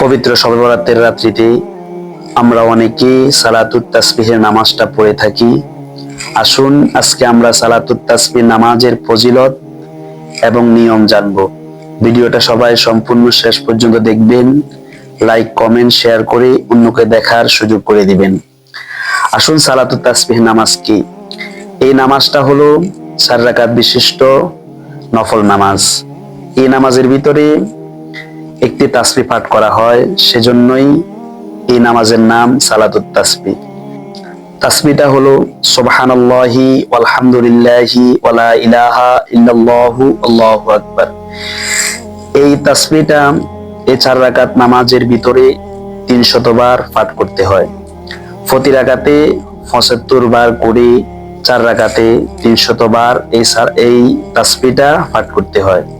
পবিত্র শবে বরাতের রাত্রিতে আমরা অনেকে সালাতুত তাসবিহের নামাজটা পড়ে থাকি। আসুন, আজকে আমরা সালাতুত তাসবিহ নামাজের ফজিলত এবং নিয়ম জানব। ভিডিওটা সবাই সম্পূর্ণ শেষ পর্যন্ত দেখবেন। লাইক, কমেন্ট, শেয়ার করে অন্যকে দেখার সুযোগ করে দিবেন। আসুন, সালাতুত তাসবিহ নামাজ কি? এই নামাজটা হলো চার রাকাত বিশিষ্ট নফল নামাজ। এই নামাজের ভিতরে একটি তাসবি পাঠ করা হয়, সেজন্যই এই নামাজের নাম সালাতুত তাসবি। তাসবিটা হলো, সুবহানাল্লাহি আলহামদুলিল্লাহি ওয়ালা ইলাহা ইল্লাল্লাহু, আল্লাহু আকবার। এই তাসবিটা এই চার রাকাত নামাজের ভিতরে তিন শতবার পাঠ করতে হয়। প্রতি রাকাতে পঁচাত্তর বার করে চার রাকাতে তিন শতবার এই এই তাসবিটা পাঠ করতে হয়।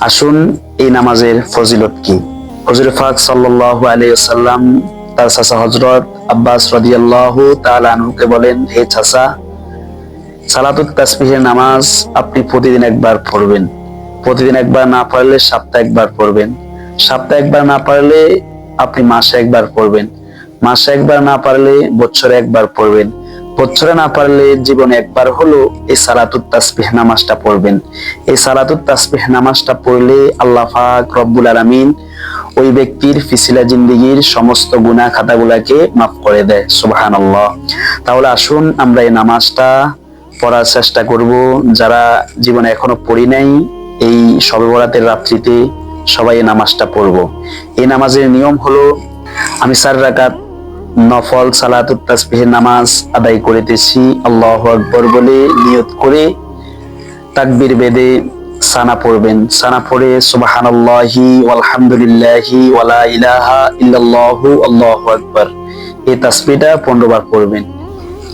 আসুন, এই নামাজের ফজিলত কি? হজরত ফাক সাল্লাল্লাহু আলাইহি ওয়াসাল্লাম তার চাচা হযরত আব্বাস রাদিয়াল্লাহু তাআলা আনহুকে বলেন, হে চাচা, সালাতুত তাসবিহের নামাজ আপনি প্রতিদিন একবার পড়বেন। প্রতিদিন একবার না পারলে সপ্তাহে একবার পড়বেন। সপ্তাহে একবার না পারলে আপনি মাসে একবার পড়বেন। মাসে একবার না পারলে বছরে একবার পড়বেন। বছরে না পারলে জীবনে একবার হলো এই সালাতুত তাসবিহ নামাজটা পড়বেন। এই সালাতুত তাসবিহ নামাজটা পড়লে আল্লাহ পাক রব্বুল আলামিন ওই ব্যক্তির ফিসিলা জিন্দিগির সমস্ত গুনাহ খাতাগুলাকে মাফ করে দেয়। সুবহানাল্লাহ। তাহলে আসুন আমরা এই নামাজটা পড়ার চেষ্টা করব। যারা জীবনে এখনও পড়ি নাই, এই শবে বরাতের রাত্রিতে সবাই এই নামাজটা পড়ব। এই নামাজের নিয়ম হলো, আমি চার রাকাত নফল সালাতুত তাসবিহের নামাজ আদায় করিতেছি। আল্লাহ আকবর বলে নিয়ত করে তাকবীর বেদে সানা পড়বেন। সানা পড়ে সুবহানাল্লাহি আলহামদুলিল্লাহি ওয়ালা ইলাহা ইল্লাল্লাহু আল্লাহু আকবার। এই তাসবিহটা 15 বার পড়বেন।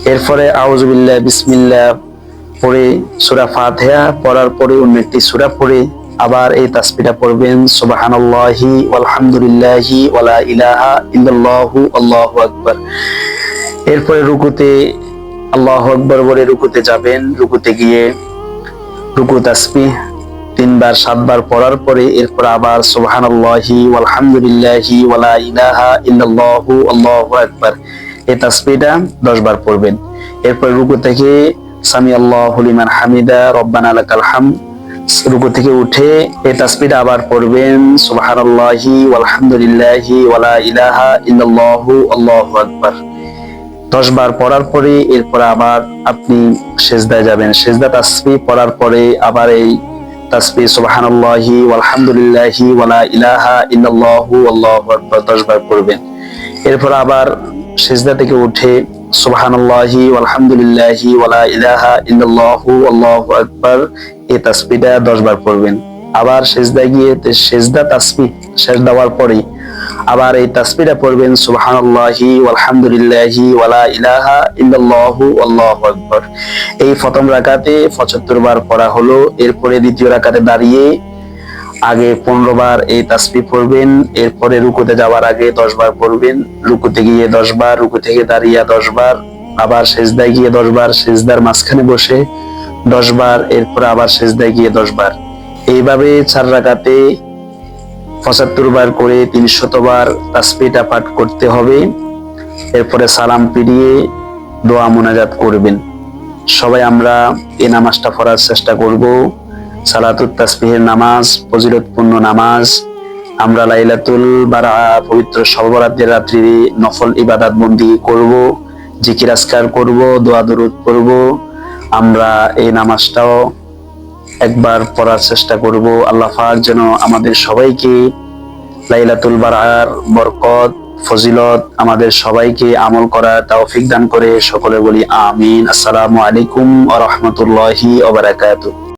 এরপরে আউযুবিল্লাহ, বিসমিল্লাহ পড়ে সূরা ফাতিহা পড়ার পরে অন্য একটি সূরা পড়ে আবার এই তাসবিহটা পড়বেন, সুবহানাল্লাহি আলহামদুলিল্লাহি ওয়ালা ইলাহা ইল্লাল্লাহু, আল্লাহু আকবার। এরপরে রুকুতে, আল্লাহু আকবার বলে রুকুতে যাবেন। রুকুতে গিয়ে রুকু তাসবিহ তিনবার, সাতবার পড়ার পরে এরপর আবার সুবহানাল্লাহি আলহামদুলিল্লাহি ওয়ালা ইলাহা ইল্লাল্লাহু, আল্লাহু আকবার। এই তাসবিহটা 10 বার পড়বেন। এরপর রুকু থেকে সামি আল্লাহু লিমান হামিদা, রব্বানা লাকাল হামদ। রুকু থেকে উঠে এই তাসবিহটা আবার পড়বেন। সুবহানাল্লাহি আলহামদুলিল্লাহি ওয়ালা ইলাহা ইল্লাল্লাহু, আল্লাহু আকবার। দশ বার পড়ার পরে এরপর আবার আপনি সেজদায় যাবেন। সেজদা তাসবিহ পড়ার পরে আবার এই তাসবিহ সুবহানাল্লাহি আলহামদুলিল্লাহি ওয়ালা ইলাহা ইল্লাল্লাহু, আল্লাহু আকবার দশ বার পড়বেন। এরপর আবার সেজদা থেকে উঠে সুবহানাল্লাহি আলহামদুলিল্লাহি ওয়ালা ইলাহা ইল্লাল্লাহু, আল্লাহু আকবার এই তাসবিহটা দশ বার পড়বেন আবার সেজদা গিয়ে সেজদা তাসবিহ শেষ দেওয়ার পরে আবার এই তাসবিহটা পড়বেন, সুবহানাল্লাহি আলহামদুলিল্লাহি ওয়ালা ইলাহা ইল্লাল্লাহু আল্লাহু আকবার। এই প্রথম রাকাতে 75 বার পড়া হলো, এরপরে দ্বিতীয় রাকাতে দাঁড়িয়ে আগে পনেরো বার এই তাসবি পড়বেন, এরপরে রুকুতে যাওয়ার আগে দশ বার পড়বেন, রুকুতে গিয়ে দশ বার রুকু থেকে দাঁড়িয়ে দশ বার, আবার সেজদায় গিয়ে দশ বার, সেজদার মাঝখানে বসে দশ বার, এরপরে আবার সেজদায় গিয়ে দশ বার। এইভাবে চার রাকাতে পঁচাত্তর বার করে তিন শতবার তাসবিটা পাঠ করতে হবে। এরপরে সালাম পিড়িয়ে দোয়া মোনাজাত করবেন। সবাই আমরা এই নামাজটা পড়ার চেষ্টা করব। সালাতুত তাসবিহের নামাজ, ফজিলতপূর্ণ নামাজ। আমরা লাইলাতুল বারা, পবিত্র সর্বরাত্রের রাত্রি নফল ইবাদাত বন্দি করব, জিকির আসকার করব, দোয়া দরুদ করব আমরা এই নামাজটাও একবার পড়ার চেষ্টা করব। আল্লাহ যেন আমাদের সবাইকে লাইলাতুল বারার বরকত, ফজিলত আমাদের সবাইকে আমল করা তৌফিক দান করে। সকলে বলি আমিন। আসসালামু আলাইকুম ওয়া রাহমাতুল্লাহি ওয়া